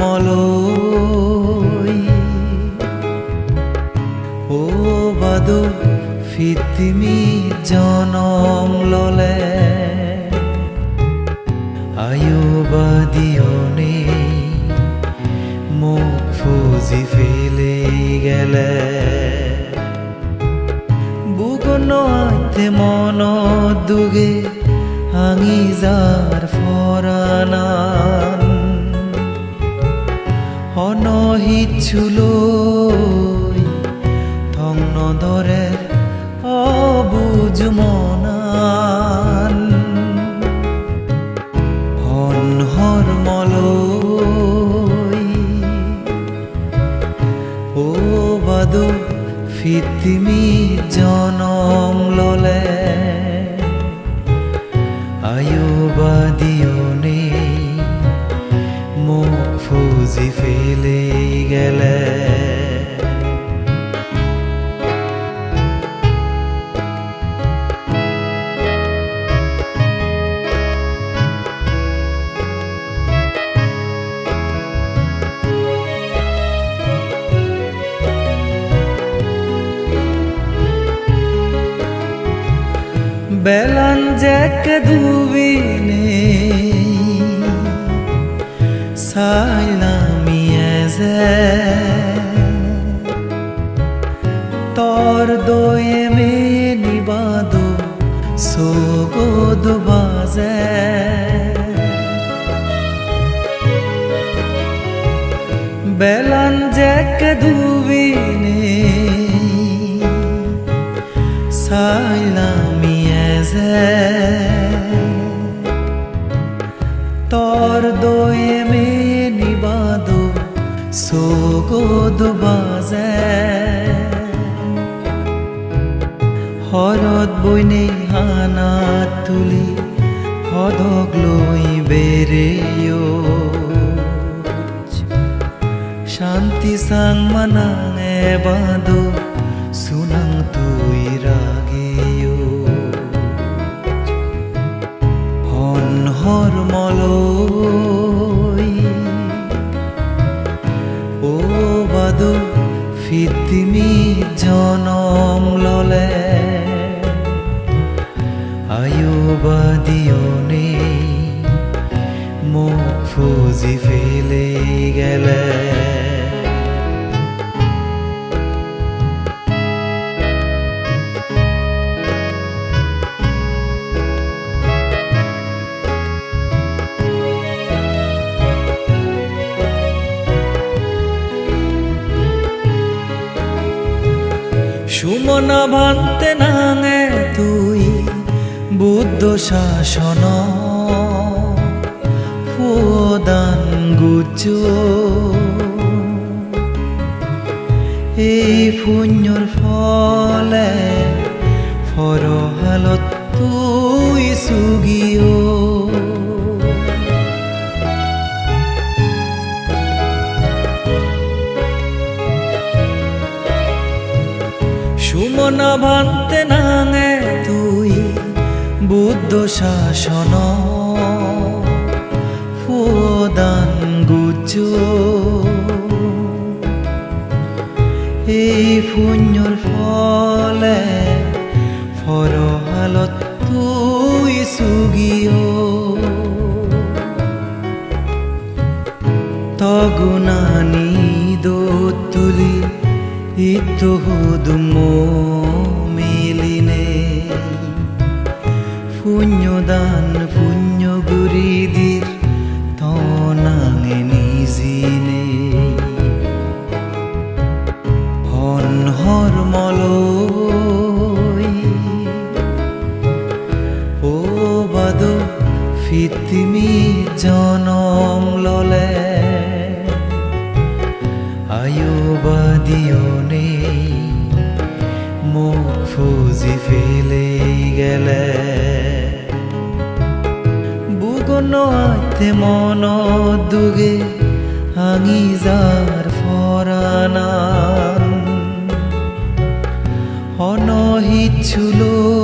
মল ও বাদ ফিতিমি জনম ললে। আয়ো বাদিয়নে মোক ফুজি ফেলে গেলে। বুকন মন দুগে আঙি যার ফরানা। ফরানান অনহিচ্ছুলৈ থং নধৰে অবুজ মনান। হনহৰ মলৈ ও বাদু ফিতিমি জনম বেলান জ্যাক দুবিনে সোগোদ বাজে হরত বইনে হানা তুলি হদক লই বেরে শান্তি সাং মানা এবাদো বাদু ফিতিমি জনম ললে। আয়ুবাদিওনে মুখ ফুজি ফেলে গেলে। সুমনা ভান্তে নাঙে তুই বুদ্ধ শাসন। প্রদান গুজ। এই পুণ্যর ফলে ফরহালত তুই সুগিও সুমনা ভান্তে নাঙে তুই বুদ্ধ শাসন। প্রদান গুজ। এই পুণ্যর ফলে ফরহালত তুই সুগিও তগুনানি দো তুলি ইতহুদুমো মিলিনে পুণ্যদান পুণ্য গুরিদির তনাঙে নিজিনে। হন হর মলই ও বাদো ফিতিমি জনম আয়ুবাদিওনে মুখ ফুজি ফেলে গেলে। বুগন আইতে মন দুগে হাঙি যার অনহিত অনহিচ্ছুলৈ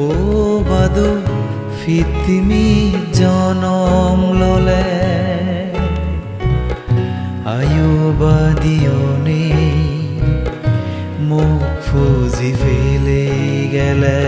ও বাদু ফিতিমি জনম ললে। আয়ু বাদিও নেই মুখ ফুজি ফেলে গেলে।